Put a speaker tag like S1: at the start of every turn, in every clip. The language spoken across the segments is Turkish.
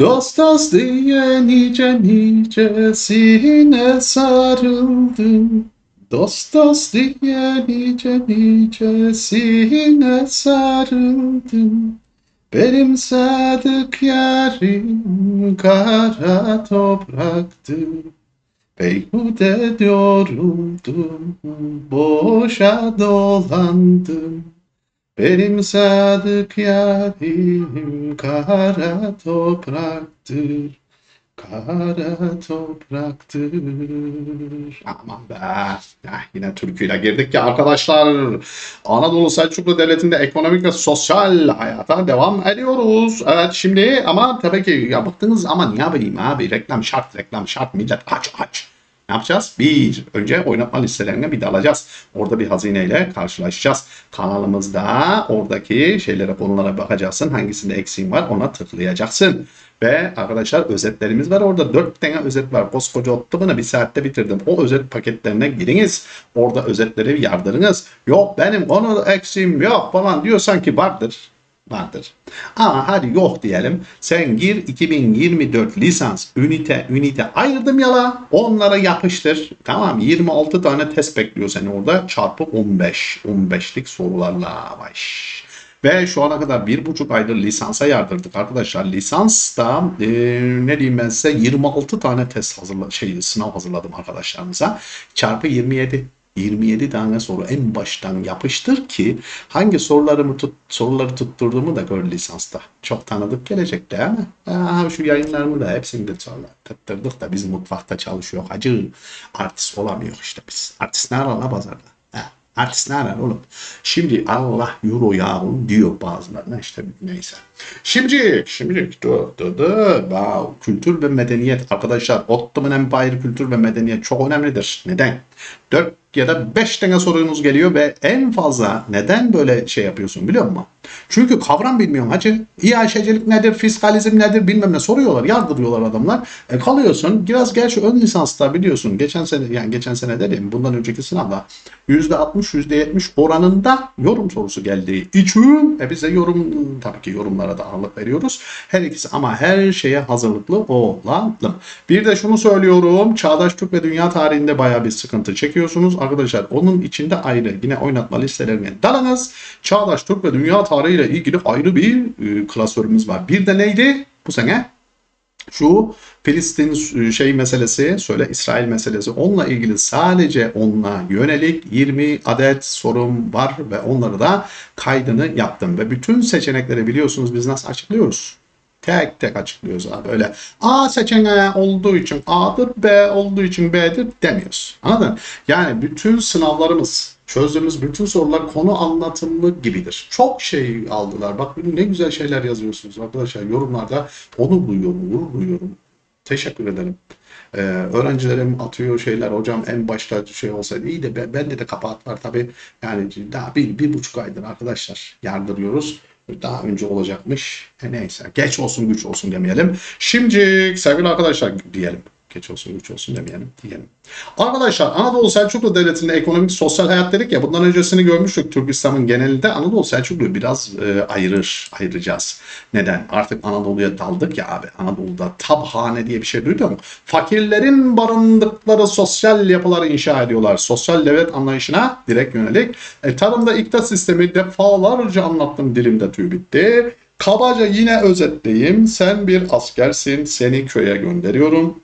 S1: Dost dost diye nice nicesine sarıldım. Dost dost diye nice nicesine sarıldım. Benim sadık yarim kara topraktı. Beyhude yoruldum, boşa dolandım. Benim sadık yarim kara topraktır. Kara topraktır. Aman be. Ya yine türküyle girdik ya arkadaşlar. Anadolu Selçuklu Devleti'nde ekonomik ve sosyal hayata devam ediyoruz. Evet şimdi ama tabii ki ya baktınız ama ne yapayım abi reklam şart reklam şart millet aç aç. Ne yapacağız? Bir, önce oynatma listelerine bir dalacağız. Orada bir hazineyle karşılaşacağız. Kanalımızda oradaki şeylere, konulara bakacaksın. Hangisinde eksiğin var ona tıklayacaksın. Ve arkadaşlar özetlerimiz var. Orada dört tane özet var. Koskoca ottumunu bir saatte bitirdim. O özet paketlerine giriniz. Orada özetleri yardırınız. Yok benim konu eksiğim yok falan diyorsan ki vardır vardır. Ama hadi yok diyelim. Sen gir 2024 lisans ünite ünite ayırdım yala. Onlara yapıştır. Tamam 26 tane test bekliyor seni orada. Çarpı 15. 15'lik sorularla baş. Ve şu ana kadar bir buçuk aydır lisansa yardırdık arkadaşlar. Lisansta e, ne diyeyim ben size 26 tane test hazırla şey sınav hazırladım arkadaşlarımıza. Çarpı 27. 27 tane soru en baştan yapıştır ki hangi sorularımı tut, soruları tutturduğumu da gör lisansta. Çok tanıdık gelecek değil mi? Aa, şu yayınlarımı da hepsini de sonra tutturduk da biz mutfakta çalışıyor. Hacı artist olamıyor işte biz. Artist ne arar pazarda? Ha, artist ne arar oğlum? Şimdi Allah euro yağın diyor bazılarına işte neyse. Şimdi, şimdi dur dur dur. Wow. Kültür ve medeniyet arkadaşlar. Ottoman Empire kültür ve medeniyet çok önemlidir. Neden? 4 ya da 5 tane sorunuz geliyor ve en fazla neden böyle şey yapıyorsun biliyor musun? Çünkü kavram bilmiyorsun hacı. İHŞ'cilik nedir, fiskalizm nedir bilmem ne soruyorlar, yardırıyorlar adamlar. E kalıyorsun. Biraz gerçi ön lisansta biliyorsun. Geçen sene yani geçen sene dedim bundan önceki sınavda %60 %70 oranında yorum sorusu geldiği için e bize yorum tabii ki yorumlara da ağırlık veriyoruz. Her ikisi ama her şeye hazırlıklı olalım. Bir de şunu söylüyorum. Çağdaş Türk ve dünya tarihinde bayağı bir sıkıntı çekiyorsunuz. Arkadaşlar onun içinde ayrı yine oynatma listelerine dalınız. Çağdaş Türk ve dünya tarihiyle ilgili ayrı bir e, klasörümüz var. Bir de neydi bu sene? Şu Filistin şey meselesi, söyle İsrail meselesi onunla ilgili sadece onunla yönelik 20 adet sorum var ve onları da kaydını yaptım. Ve bütün seçenekleri biliyorsunuz biz nasıl açıklıyoruz? Tek tek açıklıyoruz abi. Öyle A seçeneği olduğu için A'dır, B olduğu için B'dir demiyoruz. Anladın? Yani bütün sınavlarımız, çözdüğümüz bütün sorular konu anlatımlı gibidir. Çok şey aldılar. Bak ne güzel şeyler yazıyorsunuz arkadaşlar. Yorumlarda onu duyuyorum, gurur duyuyorum. Teşekkür ederim. Ee, öğrencilerim atıyor şeyler hocam en başta şey olsaydı iyi de ben- bende de kabahat var tabii yani daha bir, bir buçuk aydır arkadaşlar yardırıyoruz daha önce olacakmış. E neyse geç olsun güç olsun demeyelim. Şimdi sevgili arkadaşlar diyelim geç olsun güç olsun demeyelim diyelim. Arkadaşlar Anadolu Selçuklu Devleti'nde ekonomik sosyal hayat dedik ya bundan öncesini görmüştük Türk İslam'ın genelinde Anadolu Selçuklu'yu biraz e, ayırır, ayıracağız. Neden? Artık Anadolu'ya daldık ya abi. Anadolu'da tabhane diye bir şey duydun mu? Fakirlerin barındıkları sosyal yapılar inşa ediyorlar. Sosyal devlet anlayışına direkt yönelik. E, tarımda ikta sistemi defalarca anlattım dilimde tüy bitti. Kabaca yine özetleyeyim. Sen bir askersin. Seni köye gönderiyorum.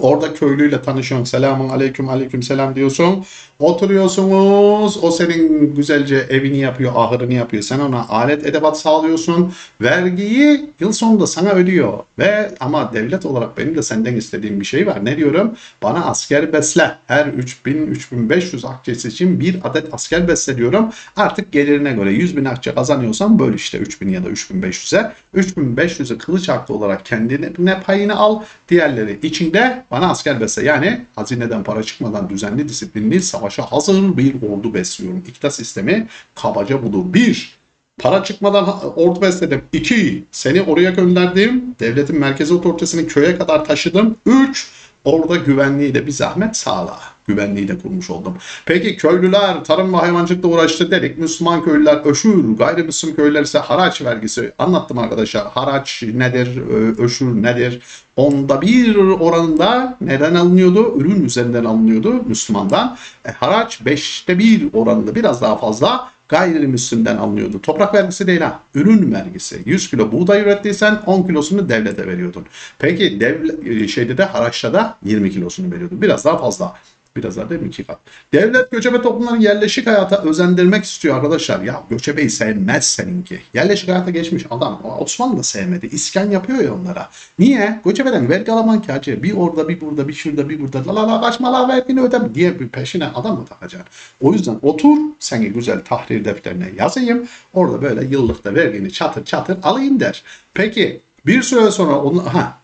S1: Orada köylüyle tanışıyorsun. Selamun aleyküm aleyküm selam diyorsun. Oturuyorsunuz. O senin güzelce evini yapıyor, ahırını yapıyor. Sen ona alet edebat sağlıyorsun. Vergiyi yıl sonunda sana ödüyor. Ve ama devlet olarak benim de senden istediğim bir şey var. Ne diyorum? Bana asker besle. Her 3000-3500 akçesi için bir adet asker besle diyorum. Artık gelirine göre 100 bin akçe kazanıyorsan böl işte 3000 ya da 3500'e. 3500'ü kılıç hakkı olarak kendine payını al. Diğerleri içinde bana asker besle. Yani hazineden para çıkmadan düzenli disiplinli savaşa hazır bir ordu besliyorum. İkta sistemi kabaca budur. Bir, para çıkmadan ordu besledim. İki, seni oraya gönderdim. Devletin merkezi otoritesini köye kadar taşıdım. Üç, orada güvenliği de bir zahmet sağla. Güvenliği de kurmuş oldum. Peki köylüler tarım ve hayvancılıkla uğraştı dedik. Müslüman köylüler öşür, gayrimüslim köylüler ise haraç vergisi. Anlattım arkadaşlar. Haraç nedir, öşür nedir? Onda bir oranında neden alınıyordu? Ürün üzerinden alınıyordu Müslümandan. E, haraç beşte bir oranında biraz daha fazla gayrimüslimden alınıyordu. Toprak vergisi değil ha. Ürün vergisi. 100 kilo buğday ürettiysen 10 kilosunu devlete veriyordun. Peki devlet, e, şeyde de haraçta da 20 kilosunu veriyordun. Biraz daha fazla. Biraz daha değil mi? iki. Devlet göçebe toplumların yerleşik hayata özendirmek istiyor arkadaşlar. Ya göçebeyi sevmez seninki. Yerleşik hayata geçmiş adam. Osmanlı da sevmedi. İskan yapıyor ya onlara. Niye? Göçebeden vergi alaman ki. Bir orada bir burada bir şurada bir burada. La la la kaçma la vergini ödem diye bir peşine adam mı takacaksın? O yüzden otur seni güzel tahrir defterine yazayım. Orada böyle yıllıkta vergini çatır çatır alayım der. Peki bir süre sonra onu ha,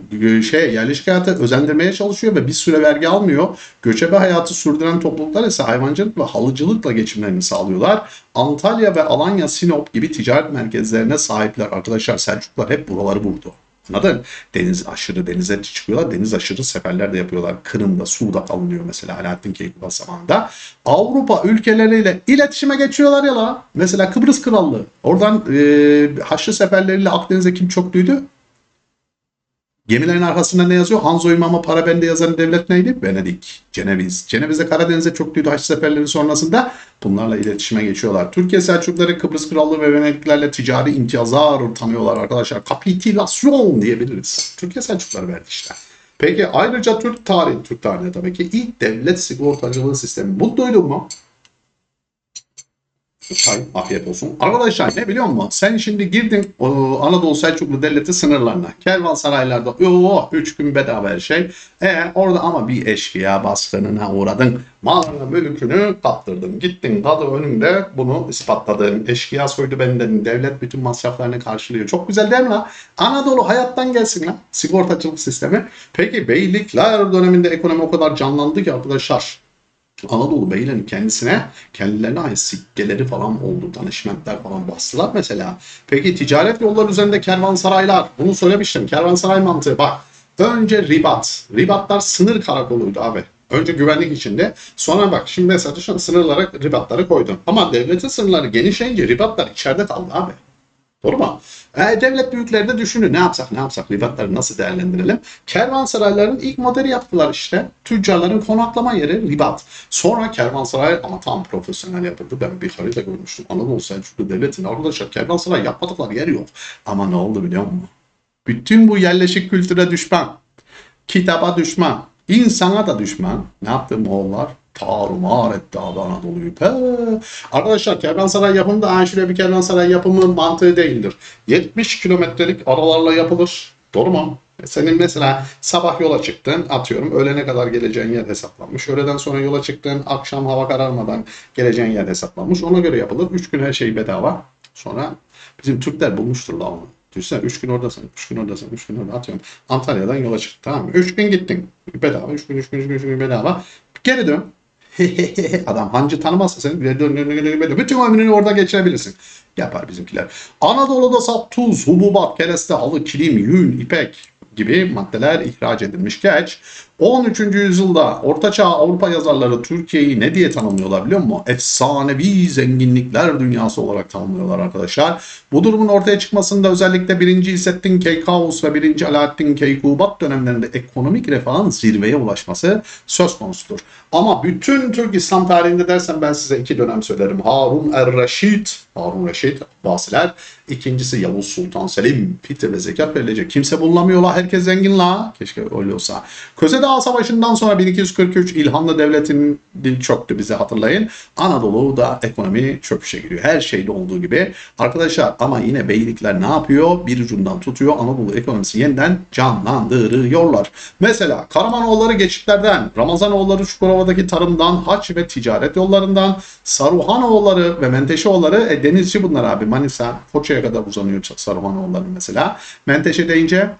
S1: şey yerleşik hayata özendirmeye çalışıyor ve bir süre vergi almıyor. Göçebe hayatı sürdüren topluluklar ise hayvancılık ve halıcılıkla geçimlerini sağlıyorlar. Antalya ve Alanya, Sinop gibi ticaret merkezlerine sahipler. Arkadaşlar Selçuklular hep buraları buldu. Anladın? Deniz aşırı denize çıkıyorlar. Deniz aşırı seferler de yapıyorlar. Kırım'da, Su'da alınıyor mesela Alaaddin Keykubat zamanında. Avrupa ülkeleriyle iletişime geçiyorlar ya la. Mesela Kıbrıs Krallığı. Oradan e, Haçlı seferleriyle Akdeniz'e kim çok duydu? Gemilerin arkasında ne yazıyor? Hanzo İmam'a para bende yazan devlet neydi? Venedik, Ceneviz. Ceneviz'e Karadeniz'e çok duydu Haç seferleri sonrasında bunlarla iletişime geçiyorlar. Türkiye Selçukluları Kıbrıs Krallığı ve Venediklerle ticari imtiyazlar tanıyorlar arkadaşlar. Kapitülasyon diyebiliriz. Türkiye Selçukluları verdi işte. Peki ayrıca Türk tarihi, Türk tarihinde tabii ki ilk devlet sigortacılığı sistemi. Bu duydun mu? Çay, afiyet olsun. Arkadaşlar ne biliyor musun? Sen şimdi girdin o, Anadolu Selçuklu Devleti sınırlarına. Kervansaraylarda yo 3 gün bedava her şey. E orada ama bir eşkıya baskınına uğradın. Malını mülkünü kaptırdın. Gittin kadı önünde bunu ispatladın. Eşkıya soydu benden. Devlet bütün masraflarını karşılıyor. Çok güzel değil mi lan? Anadolu hayattan gelsin lan. Sigortacılık sistemi. Peki beylikler döneminde ekonomi o kadar canlandı ki arkadaşlar. Anadolu beylerin kendisine kendilerine ait sikkeleri falan oldu. Danışmentler falan bastılar mesela. Peki ticaret yolları üzerinde kervansaraylar. Bunu söylemiştim. Kervansaray mantığı bak. Önce ribat. Ribatlar sınır karakoluydu abi. Önce güvenlik içinde. Sonra bak şimdi mesela sınırlara ribatları koydun. Ama devletin sınırları genişleyince ribatlar içeride kaldı abi. Doğru mu? E, devlet büyükleri de düşünün ne yapsak ne yapsak ribatları nasıl değerlendirelim. Kervansarayların ilk modeli yaptılar işte. Tüccarların konaklama yeri ribat. Sonra kervansaray ama tam profesyonel yapıldı. Ben bir harita görmüştüm. Anadolu Selçuklu Devleti'nin arkadaşlar kervansaray yapmadıkları yer yok. Ama ne oldu biliyor musun? Bütün bu yerleşik kültüre düşman. Kitaba düşman. insana da düşman. Ne yaptı Moğollar? Tarumar etti abi Anadolu'yu. Pe. Arkadaşlar kervansaray yapımı da şuraya bir kervansaray yapımı mantığı değildir. 70 kilometrelik aralarla yapılır. Doğru mu? E, Senin mesela sabah yola çıktın atıyorum öğlene kadar geleceğin yer hesaplanmış. Öğleden sonra yola çıktın akşam hava kararmadan geleceğin yer hesaplanmış. Ona göre yapılır. 3 gün her şey bedava. Sonra bizim Türkler bulmuştur la onu. Düşünsene 3 gün oradasın, 3 gün oradasın, 3 gün orada atıyorum. Antalya'dan yola çıktın tamam mı? 3 gün gittin. Bedava, 3 gün, 3 gün, 3 gün, 3 gün bedava. Geri dön. Adam hancı tanımazsa seni geri dön, dön, dön, dön, dön. bütün ömrünü orada geçirebilirsin. Yapar bizimkiler. Anadolu'da sap, tuz, hububat, kereste, halı, kilim, yün, ipek gibi maddeler ihraç edilmiş. Geç 13. yüzyılda Ortaçağ Avrupa yazarları Türkiye'yi ne diye tanımlıyorlar biliyor musun? Efsanevi zenginlikler dünyası olarak tanımlıyorlar arkadaşlar. Bu durumun ortaya çıkmasında özellikle 1. İssettin Keykaus ve 1. Alaaddin Keykubat dönemlerinde ekonomik refahın zirveye ulaşması söz konusudur. Ama bütün Türk İslam tarihinde dersen ben size iki dönem söylerim. Harun er-Reşid, Harun Reşid, Basiler. İkincisi Yavuz Sultan Selim, fitre ve zekat verilecek. Kimse bulunamıyor herkes zengin la. Keşke öyle olsa. Köse Dağı Savaşı'ndan sonra 1243 İlhanlı Devleti'nin dil çöktü bize hatırlayın. Anadolu'da ekonomi çöküşe giriyor. Her şeyde olduğu gibi. Arkadaşlar ama yine beylikler ne yapıyor? Bir ucundan tutuyor. Anadolu ekonomisi yeniden canlandırıyorlar. Mesela Karamanoğulları geçitlerden, Ramazanoğulları Çukurova'daki tarımdan, haç ve ticaret yollarından, Saruhanoğulları ve Menteşeoğulları e, denizci bunlar abi. Manisa, Foça'ya kadar uzanıyor Saruhanoğulları mesela. Menteşe deyince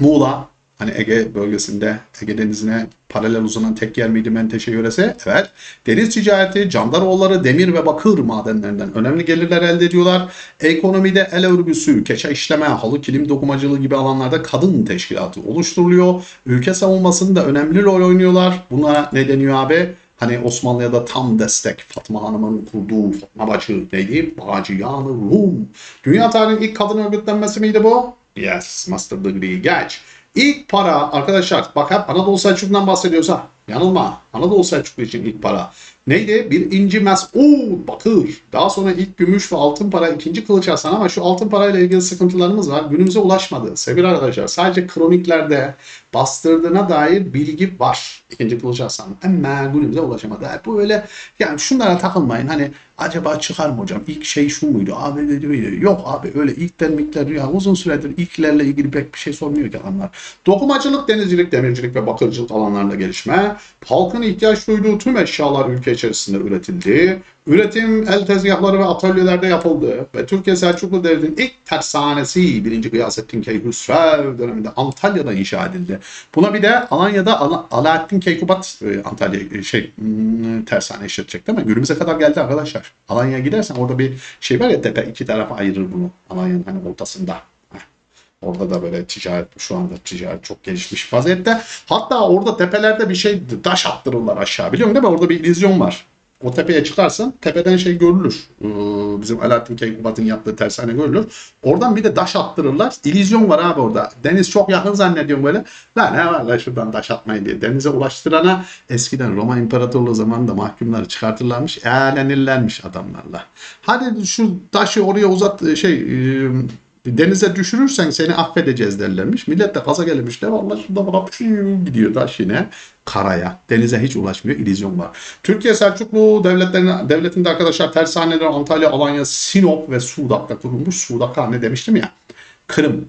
S1: Muğla, Hani Ege bölgesinde Ege Denizi'ne paralel uzanan tek yer miydi Menteşe yöresi? Evet. Deniz ticareti, Candaroğulları, demir ve bakır madenlerinden önemli gelirler elde ediyorlar. Ekonomide el örgüsü, keçe işleme, halı kilim dokumacılığı gibi alanlarda kadın teşkilatı oluşturuluyor. Ülke savunmasında önemli rol oynuyorlar. Buna ne deniyor abi? Hani Osmanlı'ya da tam destek. Fatma Hanım'ın kurduğu Fatma Bacı neydi? Bacıyanı Rum. Dünya tarihinin ilk kadın örgütlenmesi miydi bu? Yes, master degree geç. İlk para arkadaşlar bak hep Anadolu Selçuklu'ndan bahsediyoruz ha. Yanılma. Anadolu Selçuklu için ilk para. Neydi? Bir inci mes'ud bakır. Daha sonra ilk gümüş ve altın para ikinci kılıç arslan ama şu altın parayla ilgili sıkıntılarımız var. Günümüze ulaşmadı. Sevgili arkadaşlar sadece kroniklerde bastırdığına dair bilgi var. İkinci kılıç arslan. Ama günümüze ulaşamadı. Yani bu öyle yani şunlara takılmayın. Hani acaba çıkar mı hocam? İlk şey şu muydu? Abi dedi miydi? Yok abi öyle ilkten mikler ya uzun süredir ilklerle ilgili pek bir şey sormuyor ki adamlar. Dokumacılık, denizcilik, demircilik ve bakırcılık alanlarında gelişme. Halkın ihtiyaç duyduğu tüm eşyalar ülke içerisinde üretildi. Üretim el tezgahları ve atölyelerde yapıldı. Ve Türkiye Selçuklu Devleti'nin ilk tersanesi 1. Gıyasettin Keyhüsrev döneminde Antalya'da inşa edildi. Buna bir de Alanya'da Ala- Alaaddin Keykubat e, Antalya e, şey hmm, tersane işletecek değil mi? Günümüze kadar geldi arkadaşlar. Alanya'ya gidersen orada bir şey var ya tepe iki tarafa ayırır bunu. Alanya'nın hani ortasında. Orada da böyle ticaret şu anda ticaret çok gelişmiş vaziyette. Hatta orada tepelerde bir şey taş attırırlar aşağı biliyor musun değil mi? Orada bir illüzyon var. O tepeye çıkarsan tepeden şey görülür. Ee, bizim Alaaddin Keykubat'ın yaptığı tersane görülür. Oradan bir de taş attırırlar. İllüzyon var abi orada. Deniz çok yakın zannediyorum böyle. Lan ne var lan şuradan taş atmayın diye. Denize ulaştırana eskiden Roma İmparatorluğu zamanında mahkumları çıkartırlarmış. Eğlenirlermiş adamlarla. Hadi şu taşı oraya uzat şey e, denize düşürürsen seni affedeceğiz derlermiş. Millet de kaza gelmişler. Vallahi şurada bak pşiu gidiyor taş yine karaya. Denize hiç ulaşmıyor. İllüzyon var. Türkiye Selçuklu devletlerine, devletinde arkadaşlar tersaneler Antalya, Alanya, Sinop ve Suudak'ta kurulmuş. Suudak'a ne demiştim ya. Kırım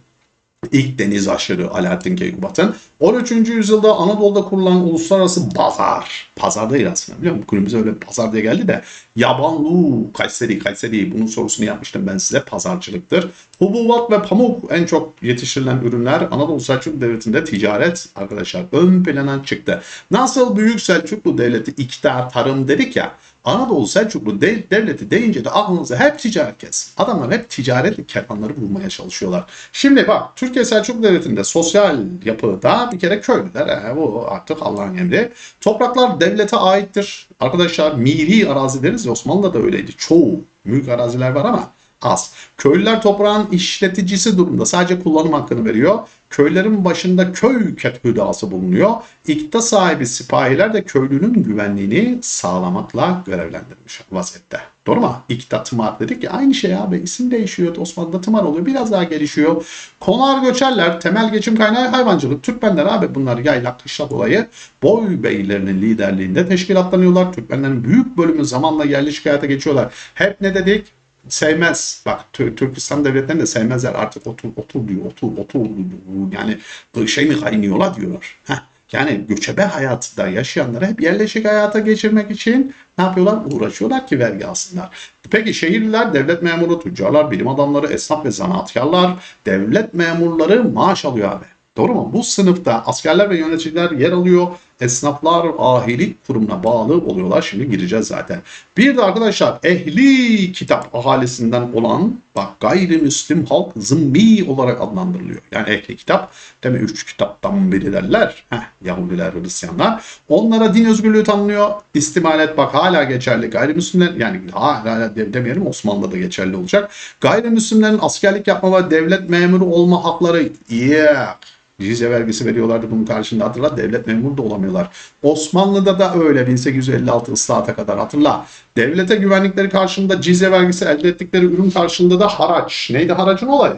S1: İlk deniz aşırı Alaaddin Keykubat'ın 13. yüzyılda Anadolu'da kurulan uluslararası pazar. Pazar değil aslında biliyor musun? Günümüze öyle pazar diye geldi de Yabanlu, Kayseri, Kayseri bunun sorusunu yapmıştım ben size pazarcılıktır. Hububat ve pamuk en çok yetiştirilen ürünler Anadolu Selçuklu Devleti'nde ticaret arkadaşlar ön plana çıktı. Nasıl Büyük Selçuklu Devleti iktidar tarım dedik ya Anadolu Selçuklu de- Devleti deyince de aklınıza hep ticaret gelsin. Adamlar hep ticaret kervanları bulmaya çalışıyorlar. Şimdi bak Türkiye Selçuklu Devleti'nde sosyal yapıda bir kere köylüler he, bu artık Allah'ın emri. Topraklar devlete aittir. Arkadaşlar miri arazi deriz ya Osmanlı'da da öyleydi. Çoğu mülk araziler var ama az. Köylüler toprağın işleticisi durumda. Sadece kullanım hakkını veriyor. Köylerin başında köy hüdası bulunuyor. İkta sahibi sipahiler de köylünün güvenliğini sağlamakla görevlendirilmiş vaziyette. Doğru mu? İkta tımar dedik ya aynı şey abi. İsim değişiyor. Osmanlı'da tımar oluyor. Biraz daha gelişiyor. Konar göçerler. Temel geçim kaynağı hayvancılık. Türkmenler abi bunlar yaylak kışlak olayı. Boy beylerinin liderliğinde teşkilatlanıyorlar. Türkmenlerin büyük bölümü zamanla yerleşik hayata geçiyorlar. Hep ne dedik? Sevmez. Bak Tür- Türkistan devletlerini de sevmezler. Artık otur otur diyor. Otur otur diyor. Yani bu şey mi kaynıyorlar diyorlar. Heh. Yani göçebe hayatta yaşayanları hep yerleşik hayata geçirmek için ne yapıyorlar? Uğraşıyorlar ki vergi alsınlar. Peki şehirliler, devlet memuru, tüccarlar, bilim adamları, esnaf ve zanaatkarlar, devlet memurları maaş alıyor abi. Doğru mu? Bu sınıfta askerler ve yöneticiler yer alıyor. Esnaflar ahilik kurumuna bağlı oluyorlar. Şimdi gireceğiz zaten. Bir de arkadaşlar ehli kitap ahalisinden olan bak gayrimüslim halk zımbi olarak adlandırılıyor. Yani ehli kitap mi? Üç kitaptan biri derler. Heh, Yahudiler, Hristiyanlar. Onlara din özgürlüğü tanınıyor. İstimalet bak hala geçerli. Gayrimüslimler yani hala de- demeyelim Osmanlı'da da geçerli olacak. Gayrimüslimlerin askerlik yapma ve devlet memuru olma hakları yeah. Cizye vergisi veriyorlardı bunun karşında hatırla. Devlet memuru da olamıyorlar. Osmanlı'da da öyle 1856 ıslahata kadar hatırla. Devlete güvenlikleri karşında cizye vergisi elde ettikleri ürün karşında da haraç. Neydi haracın olayı?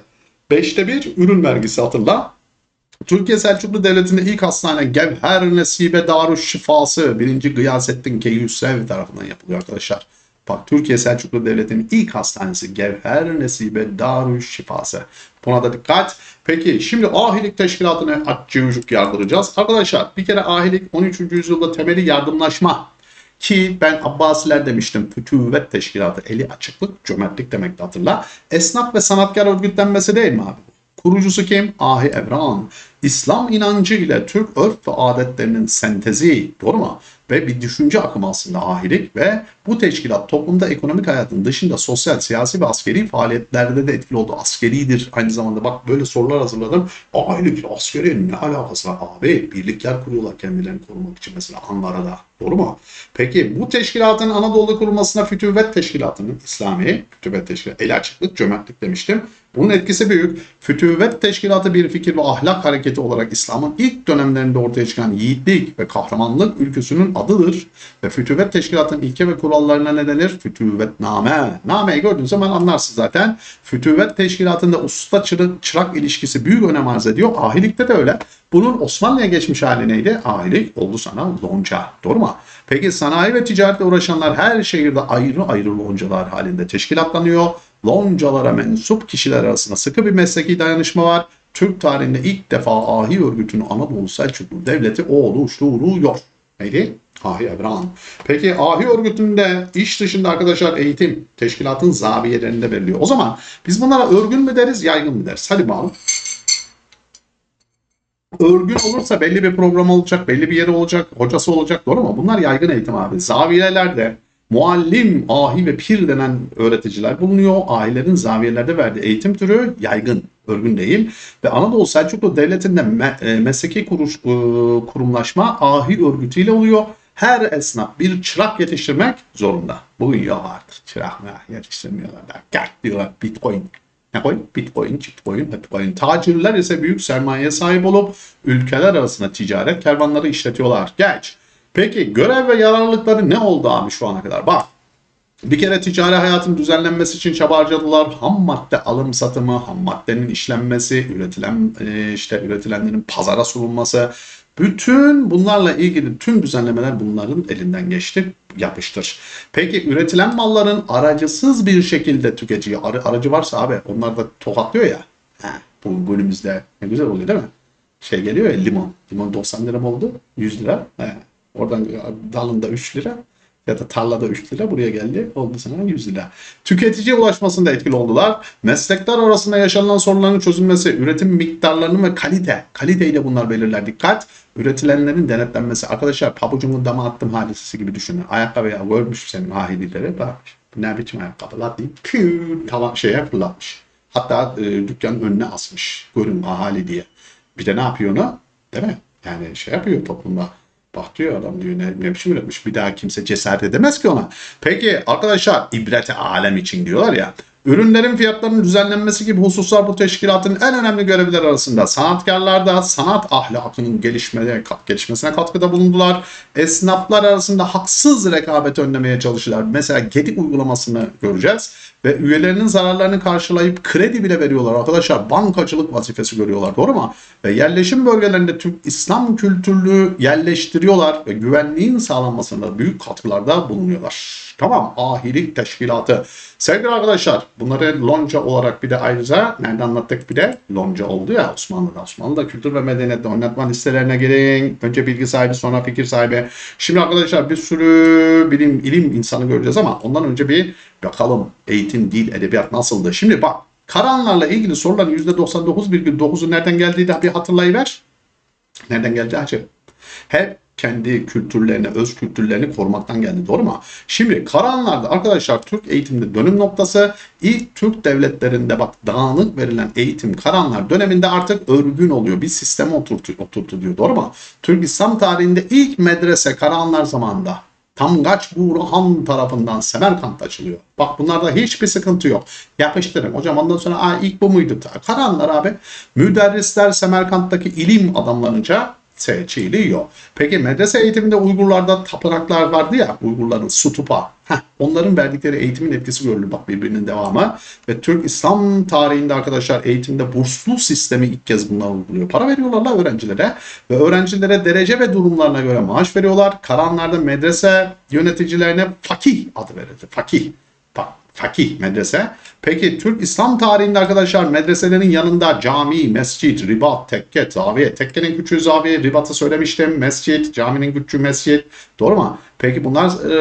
S1: Beşte bir ürün vergisi hatırla. Türkiye Selçuklu Devleti'nde ilk hastane Gevher Nesibe Daruş Şifası 1. Gıyasettin Keyhüsrev tarafından yapılıyor arkadaşlar. Bak Türkiye Selçuklu Devleti'nin ilk hastanesi Gevher Nesibe Daruş Şifası. Buna da dikkat. Peki şimdi ahilik teşkilatını açıcık yardıracağız. Arkadaşlar bir kere ahilik 13. yüzyılda temeli yardımlaşma. Ki ben Abbasiler demiştim. Fütüvet teşkilatı. Eli açıklık, cömertlik demekti hatırla. Esnaf ve sanatkar örgütlenmesi değil mi abi? Kurucusu kim? Ahi Evran. İslam inancı ile Türk örf ve adetlerinin sentezi, doğru mu? Ve bir düşünce akımı aslında ahilik ve bu teşkilat toplumda ekonomik hayatın dışında sosyal, siyasi ve askeri faaliyetlerde de etkili oldu. Askeridir aynı zamanda bak böyle sorular hazırladım. Ahilik, askeri ne alakası var? Abi birlikler kuruyorlar kendilerini korumak için mesela Ankara'da. Doğru mu? Peki bu teşkilatın Anadolu'da kurulmasına Fütüvvet Teşkilatı'nın İslami Fütüvvet Teşkilatı el açıklık, cömertlik demiştim. Bunun etkisi büyük. Fütüvvet Teşkilatı bir fikir ve ahlak hareketi olarak İslam'ın ilk dönemlerinde ortaya çıkan yiğitlik ve kahramanlık ülküsünün adıdır. Ve Fütüvvet Teşkilatı'nın ilke ve kurallarına ne denir? Fütüvvetname. Nameyi gördüğünüz zaman anlarsınız zaten. Fütüvvet Teşkilatı'nda usta çırak, ilişkisi büyük önem arz ediyor. Ahilikte de öyle. Bunun Osmanlı'ya geçmiş hali neydi? Ahilik oldu sana lonca. Doğru mu? Peki sanayi ve ticaretle uğraşanlar her şehirde ayrı ayrı loncalar halinde teşkilatlanıyor. Loncalara mensup kişiler arasında sıkı bir mesleki dayanışma var. Türk tarihinde ilk defa ahi örgütünü Anadolu Selçuklu Devleti o oluşturuyor. Neydi? Ahi Evran. Peki ahi örgütünde iş dışında arkadaşlar eğitim teşkilatın zaviyelerinde veriliyor. O zaman biz bunlara örgün mü deriz, yaygın mı deriz? Hadi bakalım. Örgün olursa belli bir program olacak, belli bir yeri olacak, hocası olacak doğru mu? Bunlar yaygın eğitim abi. Zaviyelerde muallim, ahi ve pir denen öğreticiler bulunuyor. Ahilerin zaviyelerde verdiği eğitim türü yaygın, örgün değil. Ve Anadolu Selçuklu Devleti'nde me- e, mesleki kuruş, e, kurumlaşma ahi örgütüyle oluyor. Her esnaf bir çırak yetiştirmek zorunda. Bugün yok artık çırak yetiştirmiyorlar. Gel diyorlar bitcoin. Ne koy? Bitcoin, Bitcoin, Bitcoin. Tacirler ise büyük sermayeye sahip olup ülkeler arasında ticaret kervanları işletiyorlar. Geç. Peki görev ve yararlılıkları ne oldu abi şu ana kadar? Bak bir kere ticari hayatın düzenlenmesi için çaba harcadılar. Ham madde alım satımı, ham maddenin işlenmesi, üretilen e, işte üretilenlerin pazara sunulması. Bütün bunlarla ilgili tüm düzenlemeler bunların elinden geçti, yapıştır. Peki üretilen malların aracısız bir şekilde tüketiciye, ar- aracı varsa abi onlar da tokatlıyor ya. He, bu bölümümüzde ne güzel oluyor değil mi? Şey geliyor ya limon. Limon 90 lira mı oldu? 100 lira. He. Oradan dalında 3 lira ya da tarlada 3 lira buraya geldi. Oldu sana 100 lira. Tüketiciye ulaşmasında etkili oldular. Meslekler arasında yaşanılan sorunların çözülmesi, üretim miktarlarının ve kalite. Kaliteyi de bunlar belirler. Dikkat. Üretilenlerin denetlenmesi. Arkadaşlar pabucumu dama attım hadisesi gibi düşünün. Ayakkabıya görmüş senin ahilileri. Bak ne biçim ayakkabı la deyip püü, tavan şeye fırlatmış. Hatta e, dükkanın önüne asmış. Görün ahali diye. Bir de ne yapıyor onu? Değil mi? Yani şey yapıyor toplumda. Bak diyor adam diyor ne, ne biçim üretmiş. Bir daha kimse cesaret edemez ki ona. Peki arkadaşlar ibreti alem için diyorlar ya. Ürünlerin fiyatlarının düzenlenmesi gibi hususlar bu teşkilatın en önemli görevleri arasında. Sanatkarlar da sanat ahlakının gelişmeye, gelişmesine katkıda bulundular. Esnaflar arasında haksız rekabet önlemeye çalıştılar. Mesela Gedik uygulamasını göreceğiz. Ve üyelerinin zararlarını karşılayıp kredi bile veriyorlar arkadaşlar. Bankacılık vazifesi görüyorlar doğru mu? Ve yerleşim bölgelerinde Türk İslam kültürlüğü yerleştiriyorlar ve güvenliğin sağlanmasında büyük katkılarda bulunuyorlar. Tamam ahilik teşkilatı. Sevgili arkadaşlar bunları lonca olarak bir de ayrıca nerede anlattık bir de lonca oldu ya Osmanlı'da. Osmanlı'da kültür ve medeniyette oynatma listelerine gelin. Önce bilgi sahibi sonra fikir sahibi. Şimdi arkadaşlar bir sürü bilim ilim insanı göreceğiz ama ondan önce bir bakalım eğitim, dil, edebiyat nasıldı? Şimdi bak Karanlarla ilgili soruların %99,9'u nereden geldiği de bir hatırlayıver. Nereden geldi acaba? Hep kendi kültürlerini, öz kültürlerini korumaktan geldi. Doğru mu? Şimdi Karahanlar'da arkadaşlar Türk eğitimde dönüm noktası ilk Türk devletlerinde bak dağınık verilen eğitim Karahanlar döneminde artık örgün oluyor. Bir sisteme oturtu, oturtuluyor. Doğru mu? Türk İslam tarihinde ilk medrese Karahanlar zamanında Tamgaç Burhan tarafından Semerkant açılıyor. Bak bunlarda hiçbir sıkıntı yok. Yapıştırın. Hocam ondan sonra Aa, ilk bu muydu? Karanlar abi. Müderrisler Semerkant'taki ilim adamlarınca seçiliyor. Peki medrese eğitiminde Uygurlarda tapınaklar vardı ya Uygurların Sutupa. Heh, onların verdikleri eğitimin etkisi görülür bak birbirinin devamı. Ve Türk İslam tarihinde arkadaşlar eğitimde burslu sistemi ilk kez bunlar uyguluyor. Para veriyorlar la öğrencilere ve öğrencilere derece ve durumlarına göre maaş veriyorlar. Karanlarda medrese yöneticilerine fakih adı verildi. Fakih. Fakih medrese. Peki Türk İslam tarihinde arkadaşlar medreselerin yanında cami, mescit, ribat, tekke, zaviye. Tekkenin küçüğü zaviye, ribatı söylemiştim. Mescit, caminin küçüğü mescit. Doğru mu? Peki bunlar e,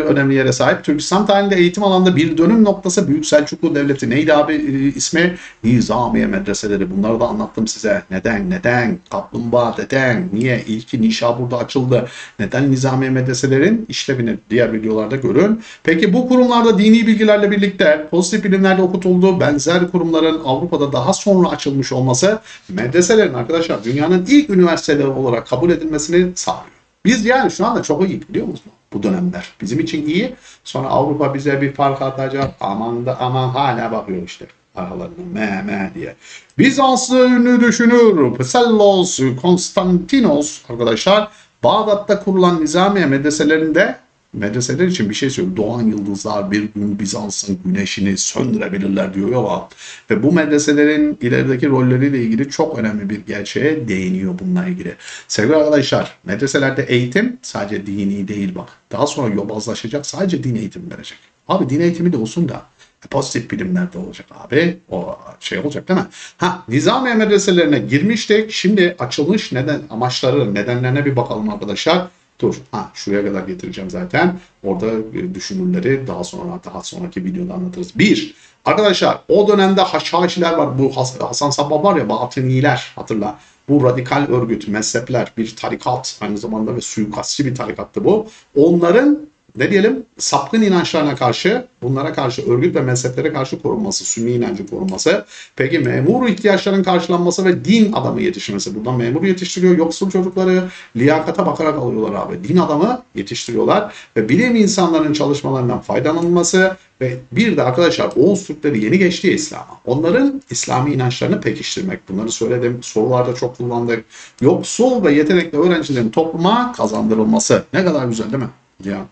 S1: önemli yere sahip. Türk İslam tarihinde eğitim alanında bir dönüm noktası Büyük Selçuklu Devleti. Neydi abi e, ismi? Nizamiye medreseleri. Bunları da anlattım size. Neden? Neden? Kaplumbağa neden? Niye? İlki Nişabur'da açıldı. Neden Nizamiye medreselerin işlevini diğer videolarda görün. Peki bu kurumlarda dini bilgilerle birlikte pozitif bilimlerde okutulduğu benzer kurumların Avrupa'da daha sonra açılmış olması medreselerin arkadaşlar dünyanın ilk üniversiteleri olarak kabul edilmesini sağlıyor. Biz yani şu anda çok iyi biliyor musunuz? Bu dönemler. Bizim için iyi. Sonra Avrupa bize bir fark atacak. Aman da aman hala bakıyor işte aralarına me me diye. Bizanslı düşünür Psellos Konstantinos arkadaşlar Bağdat'ta kurulan Nizamiye medreselerinde medreseler için bir şey söylüyor. Doğan yıldızlar bir gün Bizans'ın güneşini söndürebilirler diyor ya. Ve bu medreselerin ilerideki rolleriyle ilgili çok önemli bir gerçeğe değiniyor bununla ilgili. Sevgili arkadaşlar medreselerde eğitim sadece dini değil bak. Daha sonra yobazlaşacak sadece din eğitimi verecek. Abi din eğitimi de olsun da pozitif bilimlerde olacak abi. O şey olacak değil mi? Ha, Nizamiye medreselerine girmiştik. Şimdi açılış neden amaçları, nedenlerine bir bakalım arkadaşlar. Dur. Ha, şuraya kadar getireceğim zaten. Orada e, düşünürleri daha sonra daha sonraki videoda anlatırız. Bir, arkadaşlar o dönemde Haşhaşiler var. Bu Has- Hasan Sabbah var ya Batıniler hatırla. Bu radikal örgüt, mezhepler, bir tarikat aynı zamanda ve suikastçı bir tarikattı bu. Onların ne diyelim sapkın inançlarına karşı bunlara karşı örgüt ve mezheplere karşı korunması, sünni inancı korunması. Peki memur ihtiyaçların karşılanması ve din adamı yetiştirmesi. Buradan memur yetiştiriyor. Yoksul çocukları liyakata bakarak alıyorlar abi. Din adamı yetiştiriyorlar ve bilim insanlarının çalışmalarından faydalanılması ve bir de arkadaşlar Oğuz Türkleri yeni geçti İslam'a. Onların İslami inançlarını pekiştirmek. Bunları söyledim. Sorularda çok kullandık. Yoksul ve yetenekli öğrencilerin topluma kazandırılması. Ne kadar güzel değil mi? Ya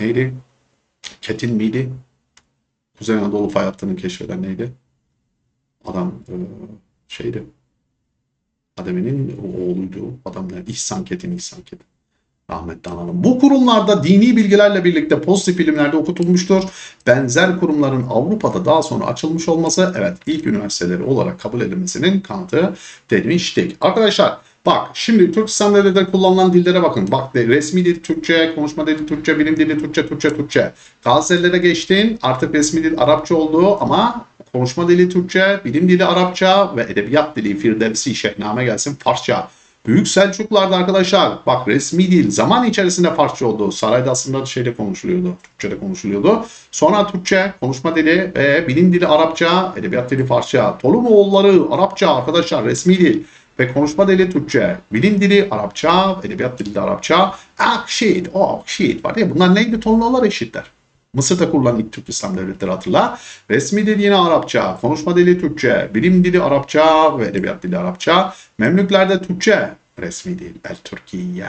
S1: neydi? Ketin miydi? Kuzey Anadolu fay hattını keşfeden neydi? Adam e, şeydi. Ademe'nin oğluydu. Adam ne? İhsan Ketin, İhsan Ketin. Rahmetli analım. Bu kurumlarda dini bilgilerle birlikte pozitif bilimlerde okutulmuştur. Benzer kurumların Avrupa'da daha sonra açılmış olması evet ilk üniversiteleri olarak kabul edilmesinin kanıtı demiştik. Arkadaşlar Bak şimdi Türk sistemlerinde kullanılan dillere bakın. Bak de, resmi dil Türkçe, konuşma dili Türkçe, bilim dili Türkçe, Türkçe, Türkçe. Gazetelere geçtin artık resmi dil Arapça oldu ama konuşma dili Türkçe, bilim dili Arapça ve edebiyat dili Firdevsi, Şehname gelsin Farsça. Büyük Selçuklularda arkadaşlar bak resmi dil zaman içerisinde Farsça oldu. Sarayda aslında şeyde konuşuluyordu. Türkçe'de konuşuluyordu. Sonra Türkçe, konuşma dili ve bilim dili Arapça, edebiyat dili Farsça. Tolumoğulları Arapça arkadaşlar resmi dil ve konuşma dili Türkçe, bilim dili Arapça, edebiyat dili de Arapça, Akşit, Akşit var ya bunlar neydi? Tonlalar eşitler. Mısır'da kurulan ilk Türk İslam devletleri hatırla. Resmi dil yine Arapça, konuşma dili Türkçe, bilim dili Arapça ve edebiyat dili Arapça. Memlüklerde Türkçe, resmi dil El Türkiye.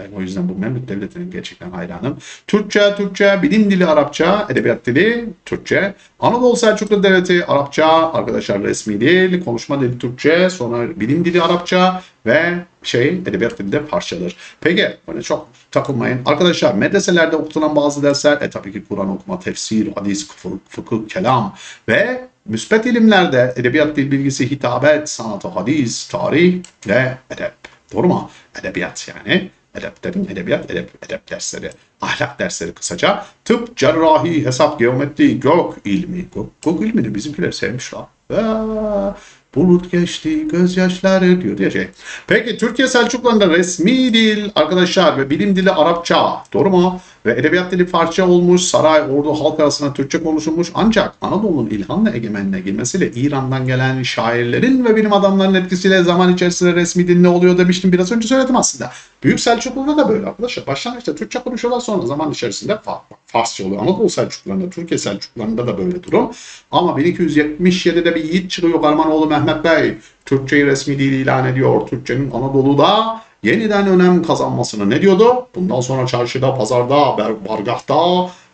S1: Ben o yüzden bu Memlük Devleti'nin gerçekten hayranım. Türkçe, Türkçe, bilim dili Arapça, edebiyat dili Türkçe. Anadolu Selçuklu Devleti Arapça, arkadaşlar resmi dil, konuşma dili Türkçe, sonra bilim dili Arapça ve şey edebiyat dili de Farsçadır. Peki böyle çok takılmayın. Arkadaşlar medreselerde okutulan bazı dersler, e tabii ki Kur'an okuma, tefsir, hadis, fıkıh, kelam ve müspet ilimlerde edebiyat dil bilgisi, hitabet, sanatı, hadis, tarih ve edep. Doğru mu? Edebiyat yani. Edep dedim, edebiyat, edep, edep dersleri, ahlak dersleri kısaca. Tıp, cerrahi, hesap, geometri, gök ilmi. Gök, gök ilmini bizimkiler sevmişler. Aa, bulut geçti, gözyaşları diyor diye şey. Peki Türkiye Selçuklularında resmi dil arkadaşlar ve bilim dili Arapça. Doğru mu? Ve edebiyat dili Farsça olmuş, saray, ordu, halk arasında Türkçe konuşulmuş. Ancak Anadolu'nun İlhan'la egemenliğine girmesiyle İran'dan gelen şairlerin ve bilim adamlarının etkisiyle zaman içerisinde resmi dil ne oluyor demiştim. Biraz önce söyledim aslında. Büyük Selçuklu'da da böyle arkadaşlar. Başlangıçta Türkçe konuşuyorlar sonra zaman içerisinde Fa- Farsça oluyor. Anadolu Selçuklularında, Türkiye Selçuklularında da böyle durum. Ama 1277'de bir yiğit çıkıyor Karmanoğlu Mehmet Bey. Türkçeyi resmi dil ilan ediyor. Türkçenin Anadolu'da yeniden önem kazanmasını ne diyordu? Bundan sonra çarşıda, pazarda, bar- bargahta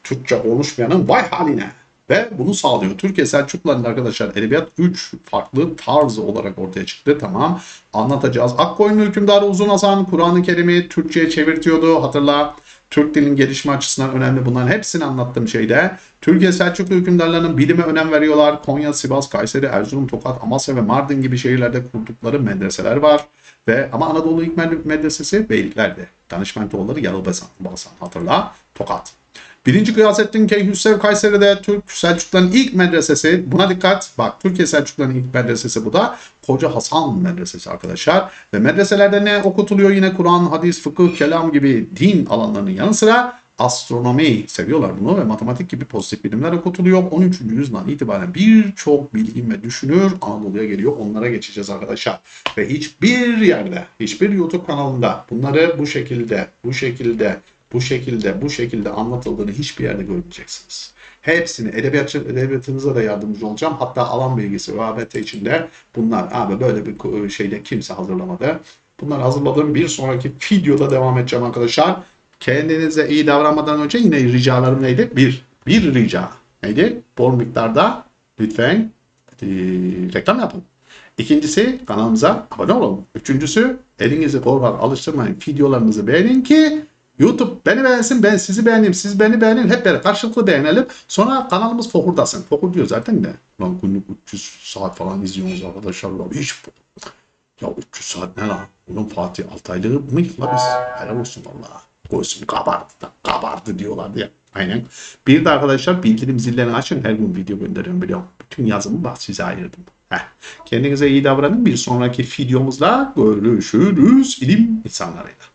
S1: Türkçe konuşmayanın vay haline. Ve bunu sağlıyor. Türkiye Selçuklularında arkadaşlar edebiyat 3 farklı tarz olarak ortaya çıktı. Tamam anlatacağız. Akkoyunlu hükümdarı Uzun Hasan Kur'an-ı Kerim'i Türkçe'ye çevirtiyordu hatırla. Türk dilinin gelişme açısından önemli bunların hepsini anlattığım şeyde. Türkiye Selçuklu hükümdarlarının bilime önem veriyorlar. Konya, Sivas, Kayseri, Erzurum, Tokat, Amasya ve Mardin gibi şehirlerde kurdukları medreseler var. Ve ama Anadolu İlk Med- Medresesi Beylikler'de. Danışmentoğulları Yalıbasan, Basan hatırla. Tokat. Birinci Gıyasettin Keyhüsrev Kayseri'de Türk Selçukluların ilk medresesi. Buna dikkat. Bak Türkiye Selçukluların ilk medresesi bu da. Koca Hasan Medresesi arkadaşlar. Ve medreselerde ne okutuluyor? Yine Kur'an, hadis, fıkıh, kelam gibi din alanlarının yanı sıra astronomi seviyorlar bunu ve matematik gibi pozitif bilimler okutuluyor. 13. yüzyıldan itibaren birçok bilgin ve düşünür Anadolu'ya geliyor. Onlara geçeceğiz arkadaşlar. Ve hiçbir yerde, hiçbir YouTube kanalında bunları bu şekilde, bu şekilde, bu şekilde, bu şekilde anlatıldığını hiçbir yerde görmeyeceksiniz. Hepsini edebiyatçı, edebiyatınıza da yardımcı olacağım. Hatta alan bilgisi ve içinde bunlar abi böyle bir şeyde kimse hazırlamadı. Bunları hazırladığım bir sonraki videoda devam edeceğim arkadaşlar. Kendinize iyi davranmadan önce yine ricalarım neydi? Bir, bir rica neydi? Bol miktarda lütfen e, reklam yapın. İkincisi kanalımıza abone olun. Üçüncüsü elinizi korkak alıştırmayın. Videolarımızı beğenin ki YouTube beni beğensin, ben sizi beğeneyim, siz beni beğenin. Hep beraber karşılıklı beğenelim. Sonra kanalımız fokurdasın. Fokur diyor zaten de. Lan günlük 300 saat falan izliyoruz arkadaşlar. Lan hiç ya 300 saat ne lan? Bunun Fatih Altaylı mı la biz? Helal olsun valla. Göğsüm kabardı da kabardı diyorlardı ya. Aynen. Bir de arkadaşlar bildirim zillerini açın. Her gün video gönderiyorum biliyorum. Bütün yazımı bak size ayırdım. Heh. Kendinize iyi davranın. Bir sonraki videomuzda görüşürüz ilim insanlarıyla.